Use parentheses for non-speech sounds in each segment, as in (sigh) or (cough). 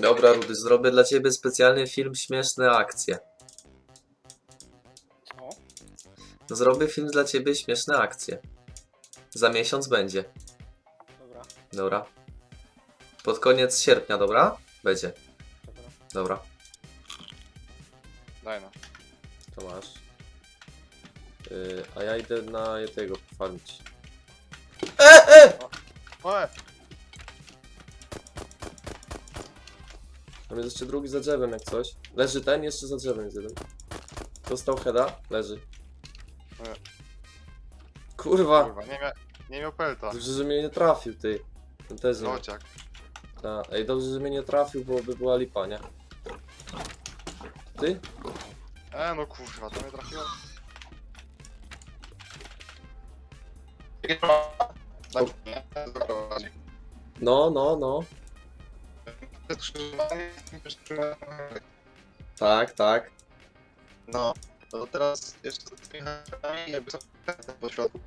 Dobra, Rudy, zrobię dla ciebie specjalny film Śmieszne akcje. Co? Zrobię film dla ciebie Śmieszne akcje. Za miesiąc będzie. Dobra, Dobra. Pod koniec sierpnia, dobra? Będzie. dobra. Dobra. Daj no. To masz. Yy, a ja idę na tego farmić. E, e! Oe! Tam jest jeszcze drugi za drzewem jak coś. Leży ten, jeszcze za drzewem jest jeden. Dostał heada? Leży. E. Kurwa! Kurwa, nie, mia nie miał pelta. Dobrze, że mnie nie trafił, ty. Ten też nie. Lociak. Ta. Ej, dobrze, że mnie nie trafił, bo by była lipa, nie? Ty? E, no kurwa, to mnie trafiło. Mnie, zaprowadzi. No, no, no. Tak, tak. No, to teraz jeszcze z tymi haczami jakby są po środku.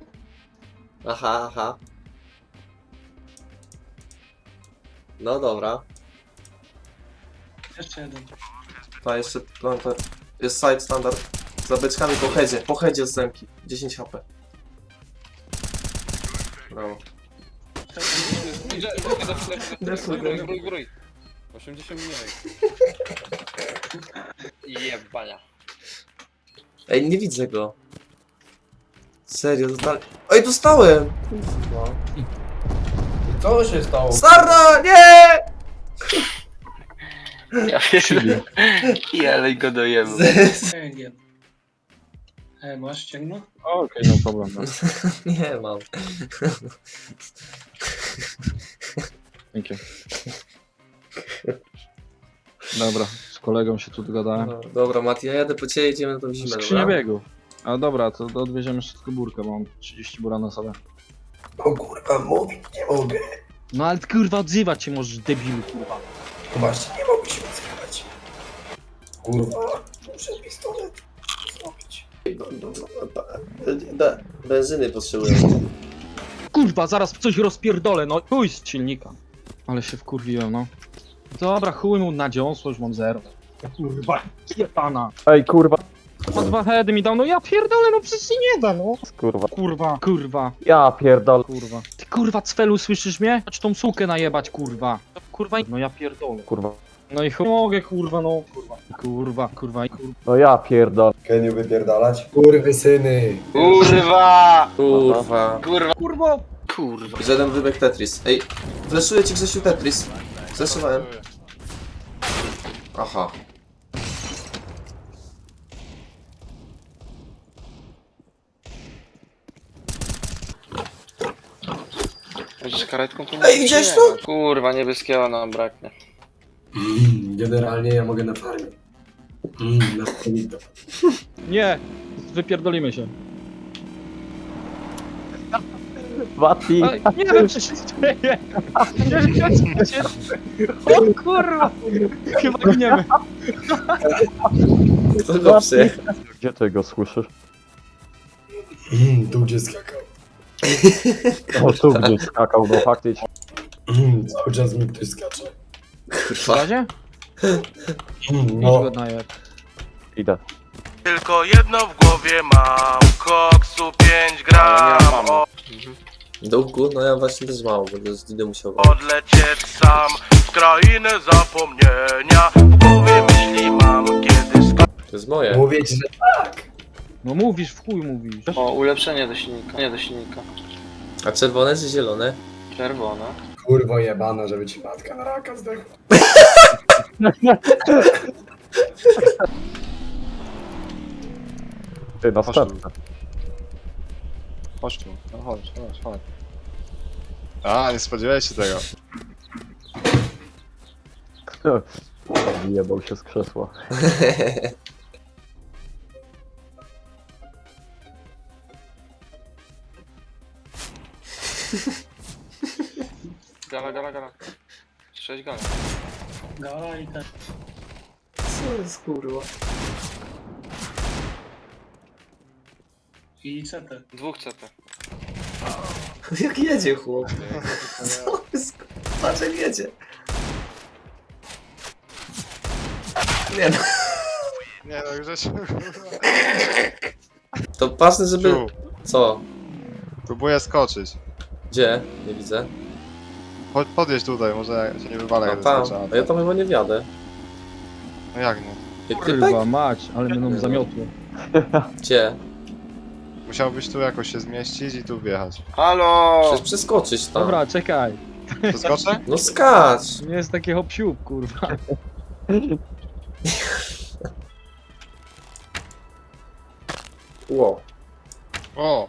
Aha, aha. No dobra. Jeszcze jeden. Ta jeszcze planter. Jest side standard. Za beczkami po headzie. Po headzie z zemki. 10 HP. Brawo. Grój, grój, grój. 80 mniej. (laughs) Jebania. Ej, nie widzę go. Serio, dostałem. Ej, dostałem! Kurwa. Co się stało? Sarna, nie! Ja wiem. Ja ale go dojemy. Alien. E, masz ściągnąć? Okej, no problem. No. (laughs) Nie mam. Dzięki. Dobra, z kolegą się tu dogadałem. No, dobra, Mati, ja jadę po ciebie, idziemy na tą zimę, Skrzynia dobra? biegów. A dobra, to odwieziemy wszystko burkę, bo mam 30 bura na sobie. O kurwa, mówić nie mogę. No ale kurwa odzywać się możesz, debilu kurwa. No właśnie, nie mogę się odzywać. Kurwa, muszę pistolet zrobić. Be- Benzyny potrzebuję. Kurwa, zaraz coś rozpierdolę, no chuj z silnika. Ale się wkurwiłem, no. Dobra, chuj mu na dziąsło, już mam zero. Kurwa, jebana. Ej, kurwa, Ma dwa heady mi dał, no ja pierdolę, no przecież się nie da, no. kurwa. Kurwa, kurwa, Ja pierdol. kurwa. Ty kurwa, cwelu, słyszysz mnie? Chodź tą sukę najebać, kurwa. Kurwa, no ja pierdolę. Kurwa. No i chuj, mogę, kurwa, no. Kurwa, kurwa, kurwa, i kurwa. No ja pierdol. Keniu wypierdalać? Kurwy syny. Kurwa! Kurwa. Kurwa! Kurwa! Kurwa! Żaden wybek Tetris. Ej, fleszuję ci Grzesiu Tetris. Fleszowałem. Aha. Będziesz karetką tu? Ej, Nie, Kurwa, niebieskiego nam braknie. Mm, generalnie ja mogę na farmie. Mm, na farmie to. Nie! Wypierdolimy się. Mati. Nie wiem, co się dzieje. Nie wiem, co się dzieje. O kurwa! Chyba gniemy. Kto go przyjechał? Gdzie ty go słyszysz? Mm, tu gdzie skakał. O, tu gdzieś skakał, no faktycznie. Mm, cały czas mi ktoś skacze. W Kurwa. razie? Mm, no, najeb. Idę. Tylko jedno w głowie mam, koksu 5 Ale nie gram, Długu? No ja właśnie też mało, będę z Didy musiał. odlecieć sam w krainę zapomnienia. W głowie myśli mam, kiedy sk- To jest moje. mówię ci, że tak. No mówisz, w chuj mówisz. O, ulepszenie do silnika. Nie do silnika. A czerwone czy zielone? Czerwone. Kurwo jebana, żeby ci matka na raka zdechła. Ty, następny. Chodź tu, no chodź, chodź, chodź. A, nie spodziewałeś się tego. Wyjebał się z krzesła. (laughs) Gala, gala, gala. Sześć gala. Gala i ten. Co jest kurwa? I CT. Dwóch CT. (laughs) Jak jedzie chłop? Co jest? Patrz jak jedzie. Nie no. Nie no, Grzesiu. (laughs) To ważne, żeby... Tu, Co? próbuję skoczyć. Gdzie? Nie widzę. Chodź, podjedź tutaj, może się nie wywalę, A jak tam. A ja tam chyba nie wjadę. No jak nie? Ty, Kurwa typek? mać, ale będą zamiotły. Gdzie? Musiałbyś tu jakoś się zmieścić i tu wjechać. Halo! Przecież przeskoczyć tam. Dobra, czekaj. Przeskoczę? (laughs) No skacz! Nie jest takie hop kurwa. Ło. O!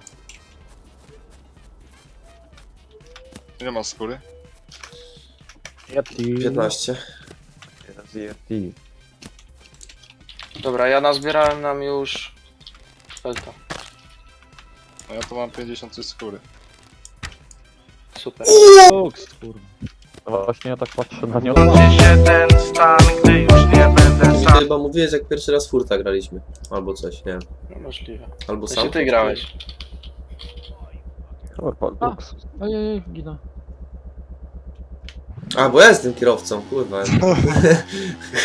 Ile masz skóry? Yeti. 15. Yeti. Dobra, ja nazbierałem nam już... Felta. No ja tu mam 53 skóry. Super. Koks, kurwa. Właśnie ja tak patrzę na nią. Kończy się ten stan, gdy już nie będę Ty mi sam chyba mówiłeś, jak pierwszy raz furta graliśmy. Albo coś, nie wiem. No możliwe. Albo To sam. się ty grałeś. Kurwa, Lux. Ojej, gina. A, bo ja jestem kierowcą, kurwa. (laughs)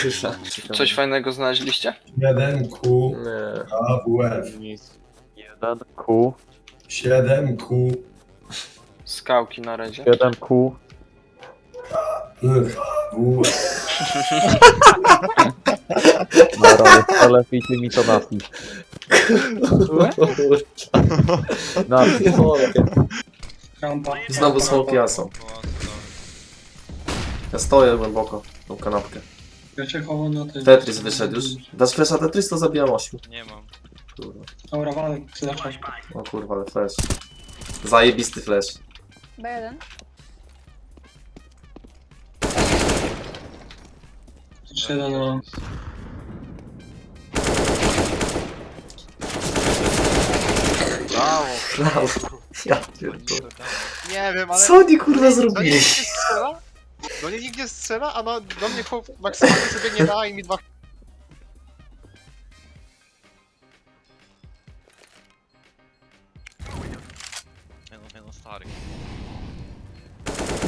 Kurwa. Coś fajnego znaleźliście? 1Q, Nie. AWF. Nic. 1Q. 7Q, Skałki na redzie. 1Q. WF. Dobra, ale lepiej ty mi to. Nie mogę. Rampa. Znowu smoki są. Ja stoję głęboko, tą kanapkę. Ja cię chowam na tym. Tetris wyszedł już. Dasz flesza Tetris, to zabijam 8. Nie mam. Kurwa. Dobra, walę, zacząć. O kurwa, ale flash. Zajebisty flash. B1. Jeszcze jeden mam. Brawo! Brawo. Ja pierdolę. Nie wiem, ale... Co oni kurwa Do zrobili? nikt nie strzela? Do niej nikt nie strzela, a na, do mnie chłop maksymalnie sobie nie da i mi dwa...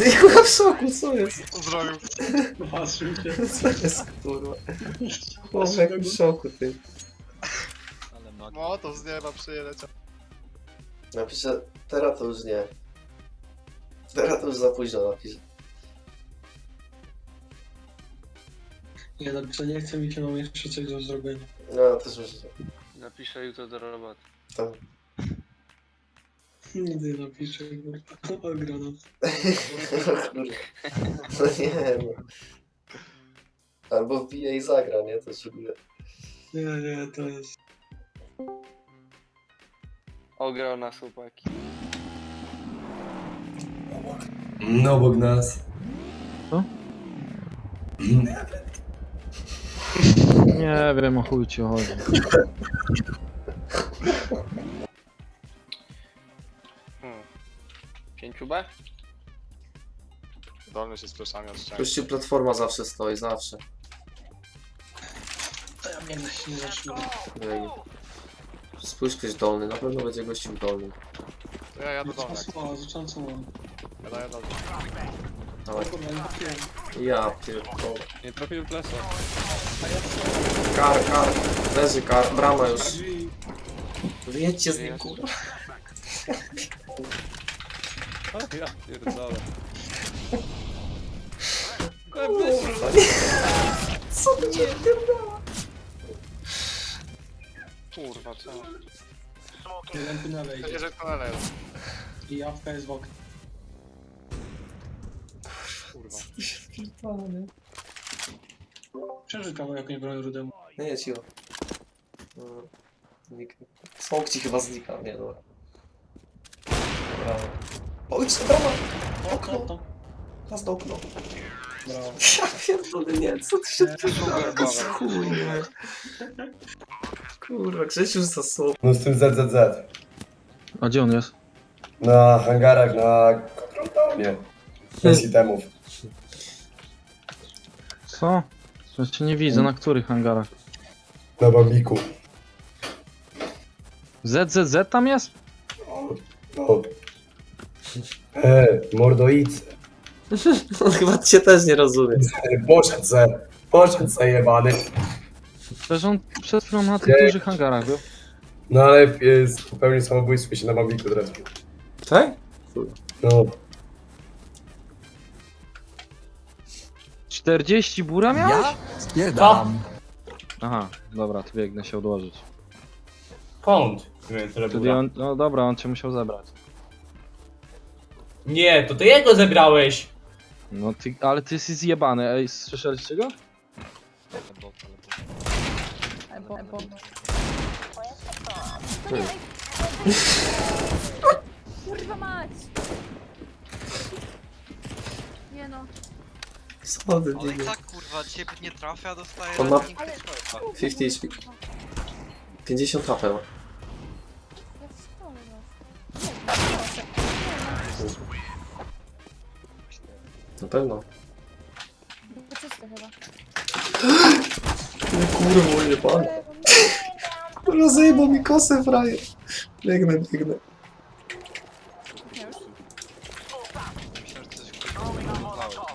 Nie kurwa w szoku, co jest? zrobił. Patrzył cię. Co jest kurwa? Chłopak w szoku ty. No to z nieba przyjeleciał. Napiszę, teraz to już nie. Teraz to już za późno napiszę. Nie, napiszę, nie chcę mi się, mam jeszcze coś do zrobienia. No, też już Napiszę jutro do roboty. tam. Nigdy nie napiszę, kurwa. O, granat. Kurwa. No nie no. Albo wbije i zagra, nie? To szczególnie. Nie, nie, to jest... Ograł nas chłopaki. No obok nas. Co? (clears throat) Nie wiem o chuj ci chodzi. (laughs) 5B? Dolny się z pleszami od ściany. Gościu platforma zawsze stoi, zawsze. To ja biegnę się nie zatrzymam. Ej. Spójrz ktoś dolny, na pewno będzie gościu dolny. To ja jadę dolny. O, zacząłem co mam. Ja daję dolny. Dawaj. Kurwa, nie trafiłem. Ja pierdolę. Nie trafiłem plesa. Kar, kar. Leży kar, brama już. Wyjedźcie z nim, kurwa. (laughs) (laughs) Ja pierdolę. Co to się pierdolę? Kurwa, co? Jeden tunele idzie. Jeżeli to należy. I jawka jest w oknie. Kurwa. Przeżyj kawał jakąś broń rudemu. Nie, nie, cicho. No, Znik... Smok ci chyba znika, nie dobra. Brawo. Oj, co brama! Okno, to. Nas do okno. Brawo. (laughs) Ja pierdolę, nie, co ty się jest chuj, nie. (laughs) Kurwa, Grzesiu za słów. No z tym ZZZ. A gdzie on jest? Na hangarach, na kontrolnie. Bez itemów. Co? Ja cię nie widzę, na których hangarach? Na bambiku. ZZZ tam jest? No. E, mordoice. (laughs) On chyba cię też nie rozumie. Poszedł se. Poszedł se jebany. Przecież on przed chwilą na tych dużych hangarach był. No ale jest, popełnił samobójstwo i się na Mavicu teraz. Tak? 40 bura miałeś? Spierdam. Aha, dobra, to biegnę się odłożyć. Nie wiem, tyle było. on, no dobra, on cię musiał zebrać. Nie, to ty jego zebrałeś. No ty, ale ty jesteś zjebany, ej, słyszeliście go? Kurwa mać! Nie no. Schody, Ale i tak kurwa, ciebie nie trafia, dostaje On ma- ranking Xboxa. 50 HP. 50 HP ma. Na pewno. To czyste chyba. (gasps) No kurwa, nie pan. (laughs) Rozejebał mi kosę, frajer. Biegnę, biegnę. Myślałem, że coś kurwa wyglądało.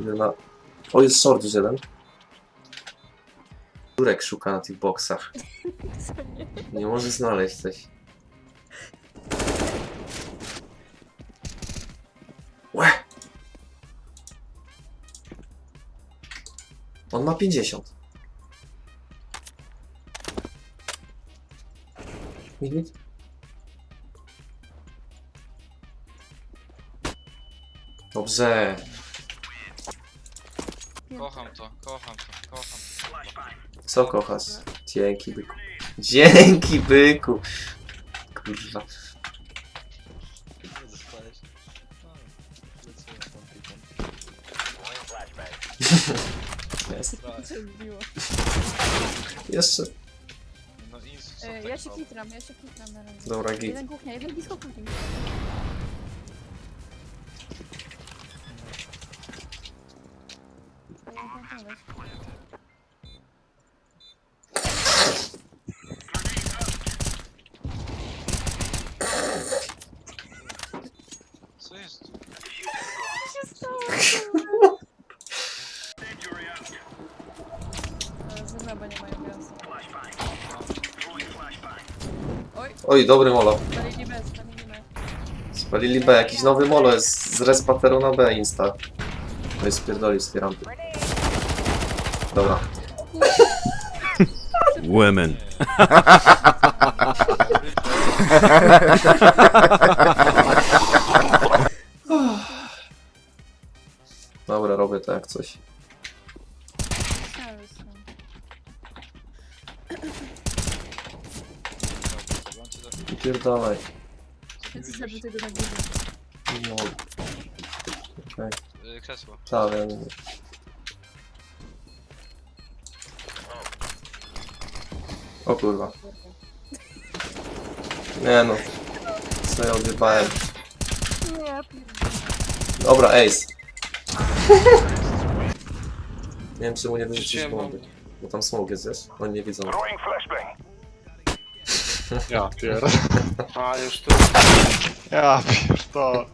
Idę na... O, jest short już jeden. Turek szuka na tych boksach. (laughs) Nie może znaleźć coś. Łe! On ma 50. Mit, mit. Dobrze. Kocham to, kocham to, kocham to. Co kochasz? Dzięki byku. Dzięki byku. Kurwa. No, lecimy. Jest. Zbiło. Jeszcze. No i E, co ja tak się mało? kitram, ja się kitram na razie. Dobra, git. Jeden kuchnia, jeden blisko kuchni. Ja mam tam koleś. Co jest? Co się stało? E, Zuma, bo nie mają gwiazd. Oj, dobry molo. spalili bez, spalili bez. Spalili B. Jakiś nowy molo jest z respateru na B insta. No i spierdolił z tej rampy. Dobra. (laughs) Women. Dobra, robię to jak coś. Tego na górze. No. Okej. y, Krzesło. Tak, wiem. O kurwa. Nie no. Co ja odjebałem. Nie, ja Dobra, ace. Nie wiem czemu nie wyrzucić Rzuciłem bomby. Bo tam smoke jest, wiesz? Oni nie widzą. Ja pierdolę. A, już tu. Ja pierdolę.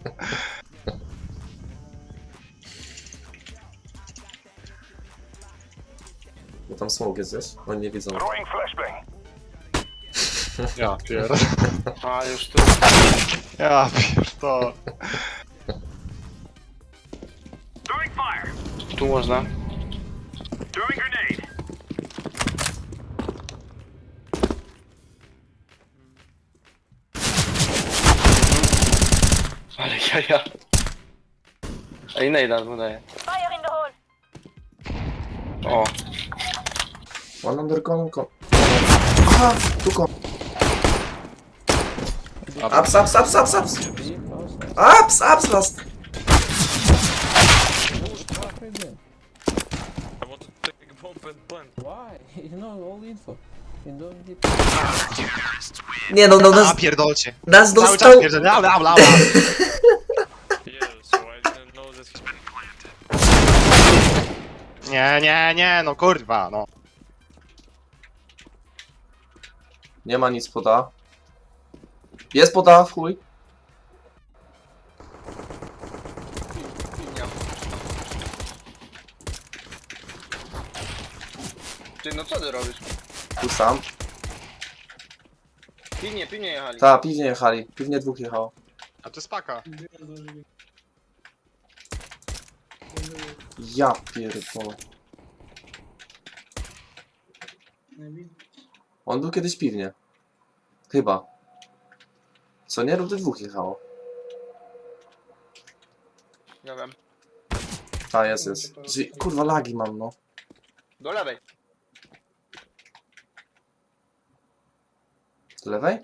Bo tam smoke jest, wiesz? Oni nie widzą. Ja pierdolę. A, już tu. Ja pierdolę. Tu można. Jaja. Ej, nejda mu daje. O, One under con, con. Aha, tu con. Ups, ups, ups, ups, ups. Ups, ups, last. (laughs) Nie no, no nas, pierdolcie. nas Cały dostał... czas (laughs) Nie, nie, nie, no kurwa, no. Nie ma nic poda. Jest poda, w chuj. Ty, no co ty robisz? Tu sam. Pilnie, pilnie jechali. Ta, piwnie jechali. Piwnie dwóch jechało. A to jest paka. Ja pierdolę. On był kiedyś piwnie. Chyba. Co nie? Rób dwóch jechało. Nie wiem. Ta, jest, jest. Drzwi- Kurwa, lagi mam, no. Do lewej. Z lewej?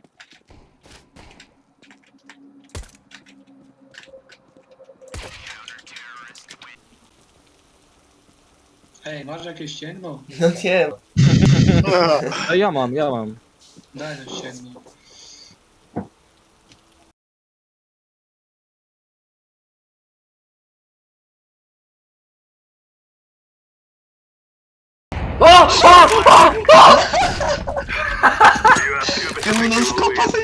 Ej, masz jakieś ścięgno? No nie. A (laughs) ja mam, ja mam. Daj no ścięgno. Nie, nie, nie, bla bla bla.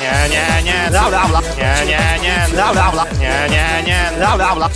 Nie, nie, nie, bla bla. Nie, nie, nie, bla bla bla.